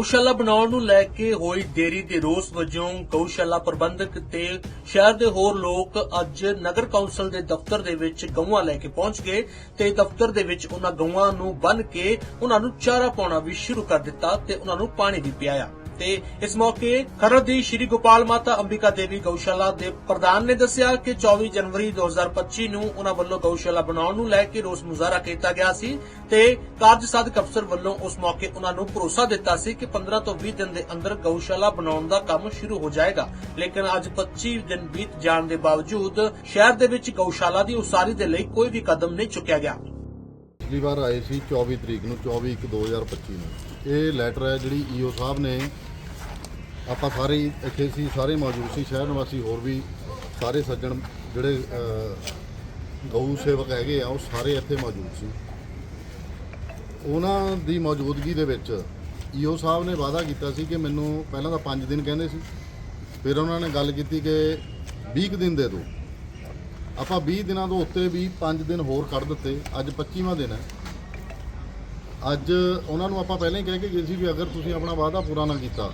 ਗਊਸ਼ਾਲਾ ਬਣਾਉਣ ਨੂੰ ਲੈ ਕੇ ਹੋਈ ਦੇਰੀ ਦੇ ਰੋਸ ਵਜੋਂ ਗਊਸ਼ਾਲਾ ਪ੍ਰਬੰਧਕ ਤੇ ਸ਼ਹਿਰ ਦੇ ਹੋਰ ਲੋਕ ਅੱਜ ਨਗਰ ਕੌਂਸਲ ਦੇ ਦਫ਼ਤਰ ਦੇ ਵਿੱਚ ਗਊਆਂ ਲੈ ਕੇ ਪਹੁੰਚ ਗਏ ਤੇ ਦਫ਼ਤਰ ਦੇ ਵਿੱਚ ਉਹਨਾਂ ਗਊਆਂ ਨੂੰ ਬੰਨ ਕੇ ਉਹਨਾਂ ਨੂੰ ਚਾਰਾ ਪਾਉਣਾ ਵੀ ਸ਼ੁਰੂ ਕਰ ਦਿੱਤਾ ਤੇ ਉਹਨਾਂ ਨੂੰ ਪਾਣੀ ਵੀ ਪਿਆਇਆ। ਤੇ ਇਸ ਮੌਕੇ ਖਰੜ ਦੀ ਸ਼੍ਰੀ ਗੋਪਾਲ ਮਾਤਾ ਅੰਬਿਕਾ ਦੇਵੀ ਗਊਸ਼ਾਲਾ ਦੇ ਪ੍ਰਧਾਨ ਨੇ ਦੱਸਿਆ ਕਿ 24 ਜਨਵਰੀ 2025 ਨੂੰ ਉਹਨਾਂ ਵੱਲੋਂ ਗਊਸ਼ਾਲਾ ਬਣਾਉਣ ਨੂੰ ਲੈ ਕੇ ਰੋਸ ਮੁਜ਼ਾਹਰਾ ਕੀਤਾ ਗਿਆ ਸੀ ਤੇ ਕਾਰਜ ਸਾਧਕ ਅਫਸਰ ਵੱਲੋਂ ਉਸ ਮੌਕੇ ਉਹਨਾਂ ਨੂੰ ਭਰੋਸਾ ਦਿੱਤਾ ਸੀ ਕਿ 15 ਤੋਂ 20 ਦਿਨ ਦੇ ਅੰਦਰ ਗਊਸ਼ਾਲਾ ਬਣਾਉਣ ਦਾ ਕੰਮ ਸ਼ੁਰੂ ਹੋ ਜਾਏਗਾ। ਲੇਕਿਨ ਅੱਜ 25 ਦਿਨ ਬੀਤ ਜਾਣ ਦੇ ਬਾਵਜੂਦ ਸ਼ਹਿਰ ਦੇ ਵਿੱਚ ਗਊਸ਼ਾਲਾ ਦੀ ਉਸਾਰੀ ਦੇ ਲਈ ਕੋਈ ਵੀ ਕਦਮ ਨਹੀਂ ਚੁੱਕਿਆ ਗਿਆ। ਪਿਛਲੀ ਵਾਰ ਆਏ ਸੀ 24 ਤਰੀਕ ਨੂੰ 24 1 2025 ਨੂੰ। ਇਹ ਲੈਟਰ ਹੈ ਜਿਹੜੀ ਈਓ ਸਾਹਿਬ ਨੇ ਆਪਾਂ ਸਾਰੇ ਹੀ ਇੱਥੇ ਸੀ ਸਾਰੇ ਮੌਜੂਦ ਸੀ ਸ਼ਹਿਰ ਨਿਵਾਸੀ ਹੋਰ ਵੀ ਸਾਰੇ ਸੱਜਣ ਜਿਹੜੇ ਅਹ, ਗਊ ਸੇਵਕ ਹੈਗੇ ਆ ਉਹ ਸਾਰੇ ਇੱਥੇ ਮੌਜੂਦ ਸੀ। ਉਹਨਾਂ ਦੀ ਮੌਜੂਦਗੀ ਦੇ ਵਿੱਚ ਈਓ ਸਾਹਿਬ ਨੇ ਵਾਅਦਾ ਕੀਤਾ ਸੀ ਕਿ ਮੈਨੂੰ ਪਹਿਲਾਂ ਤਾਂ 5 ਦਿਨ ਕਹਿੰਦੇ ਸੀ ਫਿਰ ਉਹਨਾਂ ਨੇ ਗੱਲ ਕੀਤੀ ਕਿ 20 ਕੁ ਦਿਨ ਦੇ ਦਿਓ। ਆਪਾਂ 20 ਦਿਨਾਂ ਤੋਂ ਉੱਤੇ ਵੀ 5 ਦਿਨ ਹੋਰ ਕੱਢ ਦਿੱਤੇ ਅੱਜ 25ਵਾਂ ਦਿਨ ਹੈ। ਅੱਜ ਉਹਨਾਂ ਨੂੰ ਆਪਾਂ ਪਹਿਲਾਂ ਹੀ ਕਹਿ ਕੇ ਗਏ ਸੀ ਵੀ ਅਗਰ ਤੁਸੀਂ ਆਪਣਾ ਵਾਅਦਾ ਪੂਰਾ ਨਾ ਕੀਤਾ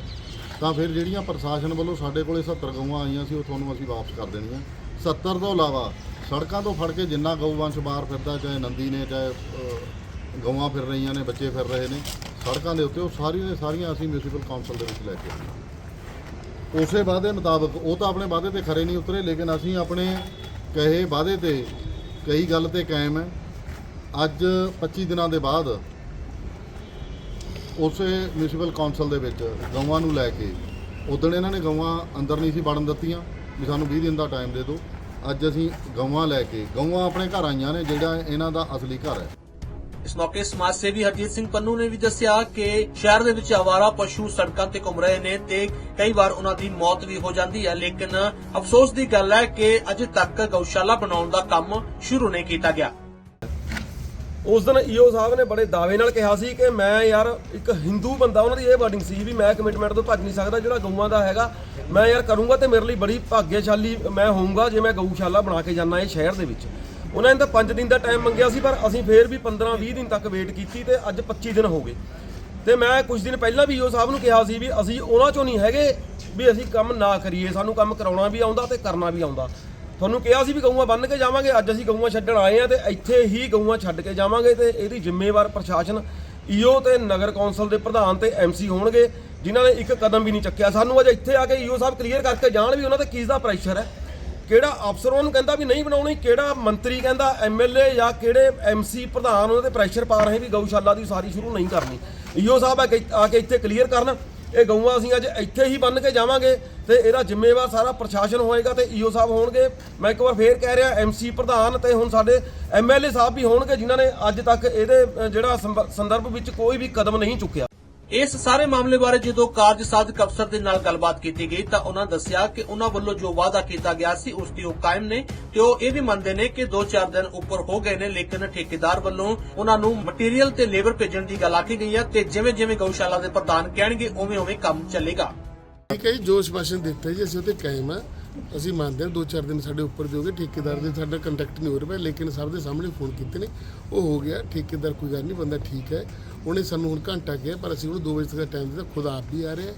ਤਾਂ ਫਿਰ ਜਿਹੜੀਆਂ ਪ੍ਰਸ਼ਾਸਨ ਵੱਲੋਂ ਸਾਡੇ ਕੋਲੇ 70 ਗਊਆਂ ਆਈਆਂ ਸੀ, ਉਹ ਤੁਹਾਨੂੰ ਅਸੀਂ ਵਾਪਸ ਕਰ ਦੇਣੀਆਂ। 70 ਤੋਂ ਇਲਾਵਾ ਸੜਕਾਂ ਤੋਂ ਫੜ ਕੇ ਜਿੰਨਾ ਗਊ ਵੰਸ਼ ਬਾਹਰ ਫਿਰਦਾ, ਚਾਹੇ ਨੰਦੀ ਨੇ, ਚਾਹੇ ਗਊਆਂ ਫਿਰ ਰਹੀਆਂ ਨੇ, ਬੱਚੇ ਫਿਰ ਰਹੇ ਨੇ, ਸੜਕਾਂ ਦੇ ਉੱਤੇ ਉਹ ਸਾਰੀਆਂ ਦੇ ਸਾਰੀਆਂ ਅਸੀਂ ਮਿਊਨਿਸਪਲ ਕਾਉਂਸਲ ਦੇ ਵਿੱਚ ਲੈ ਕੇ ਆਏ ਉਸੇ ਵਾਅਦੇ ਮੁਤਾਬਕ, ਉਹ ਤਾਂ ਆਪਣੇ ਵਾਅਦੇ ਤੇ ਖਰੇ ਨਹੀਂ ਉਤਰੇ, ਲੇਕਿਨ ਅਸੀਂ ਆਪਣੇ ਕਹੇ ਵਾਅਦੇ ਤੇ ਕਈ ਗੱਲ ਤੇ ਕਾਇਮ ਹੈ। ਅੱਜ 25 ਦਿਨਾਂ ਦੇ ਬਾਅਦ ਉਸੇ ਮਿਊਨਿਸਪਲ ਕਾਉਂਸਲ ਦੇ ਵਿੱਚ ਗਊਆਂ ਨੂੰ ਲੈ ਕੇ ਉਦੋਂ ਇਹਨਾਂ ਨੇ ਗਊਆਂ ਅੰਦਰ ਨਹੀਂ ਸੀ ਵੜਨ ਦਿੱਤੀਆਂ ਵੀ ਸਾਨੂੰ 20 ਦਿਨ ਦਾ ਟਾਈਮ ਦੇ ਦਿਓ। ਅੱਜ ਅਸੀਂ ਗਊਆਂ ਲੈ ਕੇ, ਗਊਆਂ ਆਪਣੇ ਘਰ ਆਈਆਂ ਨੇ, ਜਿਹੜਾ ਇਹਨਾਂ ਦਾ ਅਸਲੀ ਘਰ ਹੈ। ਇਸ ਮੌਕੇ ਸਮਾਜ ਸੇਵੀ ਹਰਜੀਤ ਸਿੰਘ ਪੰਨੂ ਨੇ ਵੀ ਦੱਸਿਆ ਕਿ ਸ਼ਹਿਰ ਦੇ ਵਿੱਚ ਆਵਾਰਾ ਪਸ਼ੂ ਸੜਕਾਂ ਤੇ ਘੁੰਮ ਰਹੇ ਨੇ ਤੇ ਕਈ ਵਾਰ ਉਹਨਾਂ ਦੀ ਮੌਤ ਵੀ ਹੋ ਜਾਂਦੀ ਹੈ, ਲੇਕਿਨ ਅਫਸੋਸ ਦੀ ਗੱਲ ਹੈ ਕਿ ਅਜੇ ਤੱਕ ਗਊਸ਼ਾਲਾ ਬਣਾਉਣ ਦਾ ਕੰਮ ਸ਼ੁਰੂ ਨਹੀਂ ਕੀਤਾ ਗਿਆ। ਉਸ ਦਿਨ ਈਓ ਸਾਹਿਬ ਨੇ ਬੜੇ ਦਾਅਵੇ ਨਾਲ ਕਿਹਾ ਸੀ ਕਿ ਮੈਂ ਯਾਰ ਇੱਕ ਹਿੰਦੂ ਬੰਦਾ, ਉਹਨਾਂ ਦੀ ਇਹ ਵਰਡਿੰਗ ਸੀ ਵੀ ਮੈਂ ਕਮਿਟਮੈਂਟ ਤੋਂ ਭੱਜ ਨਹੀਂ ਸਕਦਾ, ਜਿਹੜਾ ਗਊਆਂ ਦਾ ਹੈਗਾ, ਮੈਂ ਯਾਰ ਕਰੂੰਗਾ ਤੇ ਮੇਰੇ ਲਈ ਬੜੀ ਭਾਗਿਆਸ਼ਾਲੀ ਮੈਂ ਹੋਊਂਗਾ ਜੇ ਮੈਂ ਗਊਸ਼ਾਲਾ ਬਣਾ ਕੇ ਜਾਣਾ ਇਹ ਸ਼ਹਿਰ ਦੇ ਵਿੱਚ। ਉਹਨਾਂ ਨੇ ਤਾਂ 5 ਦਿਨ ਦਾ ਟਾਈਮ ਮੰਗਿਆ ਸੀ, ਪਰ ਅਸੀਂ ਫੇਰ ਵੀ 15-20 ਦਿਨ ਤੱਕ ਵੇਟ ਕੀਤੀ ਤੇ ਅੱਜ 25 ਦਿਨ ਹੋ ਗਏ। ਤੇ ਮੈਂ ਕੁਝ ਦਿਨ ਪਹਿਲਾਂ ਵੀ ਈਓ ਸਾਹਿਬ ਨੂੰ ਕਿਹਾ ਸੀ ਵੀ ਅਸੀਂ ਉਹਨਾਂ ਚੋਂ ਨਹੀਂ ਹੈਗੇ ਵੀ ਅਸੀਂ ਕੰਮ ਨਾ ਕਰੀਏ, ਸਾਨੂੰ ਕੰਮ ਕਰਾਉਣਾ ਵੀ ਆਉਂਦਾ ਤੇ ਕਰਨਾ ਵੀ ਆਉਂਦਾ। ਤੁਹਾਨੂੰ ਕਿਹਾ ਸੀ ਵੀ ਗਊਆਂ ਬੰਨ ਕੇ ਜਾਵਾਂਗੇ, ਅੱਜ ਅਸੀਂ ਗਊਆਂ ਛੱਡਣ ਆਏ ਆ ਤੇ ਇੱਥੇ ਹੀ ਗਊਆਂ ਛੱਡ ਕੇ ਜਾਵਾਂਗੇ ਤੇ ਇਹਦੀ ਜ਼ਿੰਮੇਵਾਰ ਪ੍ਰਸ਼ਾਸਨ ਈਓ ਤੇ ਨਗਰ ਕੌਂਸਲ ਦੇ ਪ੍ਰਧਾਨ ਤੇ ਐਮਸੀ ਹੋਣਗੇ, ਜਿਨ੍ਹਾਂ ਨੇ ਇੱਕ ਕਦਮ ਵੀ ਨਹੀਂ ਚੱਕਿਆ। ਸਾਨੂੰ ਅੱਜ ਇੱਥੇ ਆ ਕੇ ਈਓ ਸਾਹਿਬ ਕਲੀਅਰ ਕਰਕੇ ਜਾਣ ਵੀ ਉਹਨਾਂ ਤੇ ਕਿਸ ਦਾ ਪ੍ਰੈਸ਼ਰ ਹੈ। ਕਿਹੜਾ ਅਫਸਰ ਉਹਨੂੰ ਕਹਿੰਦਾ ਵੀ ਨਹੀਂ ਬਣਾਉਣੀ, ਕਿਹੜਾ ਮੰਤਰੀ ਕਹਿੰਦਾ ਐਮਐਲਏ ਜਾਂ ਕਿਹੜੇ ਐਮਸੀ ਪ੍ਰਧਾਨ ਉਹਨਾਂ ਤੇ ਪ੍ਰੈਸ਼ਰ ਪਾ ਰਹੇ ਵੀ ਗਊਸ਼ਾਲਾ ਦੀ ਸਾਰੀ ਸ਼ੁਰੂ ਨਹੀਂ ਕਰਨੀ। ਈਓ ਸਾਹਿਬ ਆ ਆ ਕੇ ਇੱਥੇ ਕਲੀਅਰ ਕਰਨ। ਇਹ ਗਊਆਂ ਅਸੀਂ ਅੱਜ ਇੱਥੇ ਹੀ ਬੰਨ ਕੇ ਜਾਵਾਂਗੇ ਤੇ ਇਹਦਾ ਜ਼ਿੰਮੇਵਾਰ ਸਾਰਾ ਪ੍ਰਸ਼ਾਸਨ ਹੋਏਗਾ ਤੇ ਈਓ ਸਾਹਿਬ ਹੋਣਗੇ। ਮੈਂ ਇੱਕ ਵਾਰ ਫੇਰ ਕਹਿ ਰਿਹਾ ਐਮਸੀ ਪ੍ਰਧਾਨ ਤੇ ਹੁਣ ਸਾਡੇ ਐਮਐਲਏ ਸਾਹਿਬ ਵੀ ਹੋਣਗੇ ਜਿਨ੍ਹਾਂ ਨੇ ਅੱਜ ਤੱਕ ਇਹਦੇ ਜਿਹੜਾ ਸੰਭ- ਸੰਦਰਭ ਵਿੱਚ ਕੋਈ ਵੀ ਕਦਮ ਨਹੀਂ ਚੁੱਕਿਆ। ਇਸ ਸਾਰੇ ਮਾਮਲੇ ਬਾਰੇ ਜਦੋਂ ਕਾਰਜ ਸਾਧਕ ਅਫਸਰ ਦੇ ਨਾਲ ਗੱਲਬਾਤ ਕੀਤੀ ਗਈ ਤਾਂ ਉਹਨਾਂ ਦੱਸਿਆ ਕਿ ਉਹਨਾਂ ਵੱਲੋਂ ਜੋ ਵਾਅਦਾ ਕੀਤਾ ਗਿਆ ਸੀ, ਉਸ ਦੀ ਉਹ ਕਾਇਮ ਨੇ ਤੇ ਉਹ ਇਹ ਵੀ ਮੰਨਦੇ ਨੇ ਕਿ 2-4 ਦਿਨ ਉੱਪਰ ਹੋ ਗਏ ਨੇ, ਲੇਕਿਨ ਠੇਕੇਦਾਰ ਵੱਲੋਂ ਉਹਨਾਂ ਨੂੰ ਮਟੀਰੀਅਲ ਤੇ ਲੇਬਰ ਭੇਜਣ ਦੀ ਗੱਲ ਆਖੀ ਗਈ ਹੈ ਤੇ ਜਿਵੇਂ ਜਿਵੇਂ ਗਊਸ਼ਾਲਾ ਦੇ ਪ੍ਰਧਾਨ ਕਹਿਣਗੇ ਉਵੇਂ ਉਵੇਂ ਕੰਮ ਚੱਲੇਗਾ। ਠੀਕ ਹੈ ਜੋ ਸਪਾਸ਼ਨ ਦਿੱਤਾ ਜੀ, ਅਸੀਂ ਉਹਤੇ ਕਾਇਮ ਆ। ਅਸੀਂ ਮੰਨਦੇ ਹਾਂ ਦੋ ਚਾਰ ਦਿਨ ਸਾਡੇ ਉੱਪਰ ਵੀ ਹੋ ਠੇਕੇਦਾਰ ਦੇ ਸਾਡਾ ਕੰਟੈਕਟ ਨਹੀਂ ਹੋ ਰਿਹਾ ਲੇਕਿਨ ਸਭ ਦੇ ਸਾਹਮਣੇ ਫੋਨ ਕੀਤੇ ਨੇ। ਉਹ ਹੋ ਗਿਆ, ਠੇਕੇਦਾਰ ਕੋਈ ਗੱਲ ਨਹੀਂ, ਬੰਦਾ ਠੀਕ ਹੈ। ਉਹਨੇ ਸਾਨੂੰ ਹੁਣ ਘੰਟਾ ਕਿਹਾ ਪਰ ਅਸੀਂ ਉਹਨੂੰ 2 ਵਜੇ ਤੱਕ ਟਾਈਮ ਦਿੱਤਾ। ਖੁਦ ਆਪ ਵੀ ਆ ਰਿਹਾ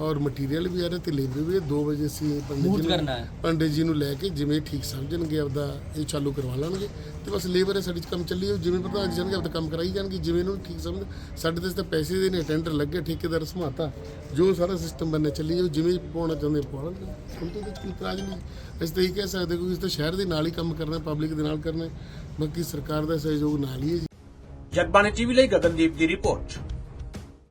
ਔਰ ਮਟੀਰੀਅਲ ਵੀ ਆ ਰਿਹਾ ਤੇ ਲੇਬਰ ਵੀ 2 ਵਜੇ ਅਸੀਂ ਪੰਡਿਤ ਜੀ ਨੂੰ ਪੰਡਿਤ ਜੀ ਨੂੰ ਲੈ ਕੇ ਜਿਵੇਂ ਠੀਕ ਸਮਝਣਗੇ ਆਪਦਾ ਇਹ ਚਾਲੂ ਕਰਵਾ ਲੈਣਗੇ। ਤੇ ਬਸ ਲੇਬਰ ਹੈ ਸਾਡੀ ਚ ਕੰਮ ਚੱਲੀ ਜਿਵੇਂ ਪ੍ਰਧਾਨ ਜੀ ਜਾਣਗੇ ਆਪਦਾ ਕੰਮ ਕਰਾਈ ਜਾਣਗੇ। ਜਿਵੇਂ ਇਹਨੂੰ ਠੀਕ ਸਮਝ ਸਾਡੇ ਤੇ ਤਾਂ ਪੈਸੇ ਦੇ ਨੇ ਟੈਂਡਰ ਲੱਗੇ ਠੇਕੇਦਾਰ ਸਮਾਤਾ ਜੋ ਸਾਰਾ ਸਿਸਟਮ ਬੰਨੇ ਚੱਲੀ ਜਾਊ ਜਿਵੇਂ ਪਾਉਣਾ ਚਾਹੁੰਦੇ ਪਾਉਣਾ ਹੁਣ ਤੋਂ ਕੋਈ ਇਤਰਾਜ਼ ਨਹੀਂ। ਅਸੀਂ ਤਾਂ ਇਹ ਕਹਿ ਸਕਦੇ ਕਿ ਇਸ ਤਾਂ ਸ਼ਹਿਰ ਦੇ ਨਾਲ ਹੀ ਕੰਮ ਕਰਨਾ ਪਬਲਿਕ ਦੇ ਨਾਲ ਕਰਨਾ ਹੈ। ਬਾਕੀ ਸਰਕਾਰ ਦਾ ਸਹਿਯੋਗ ਨਾਲ ਹੀ ਹੈ ਜਗਬਾਣੀ ਟੀਵੀ ਲਈ ਗਗਨਦੀਪ ਦੀ ਰਿਪੋਰਟ।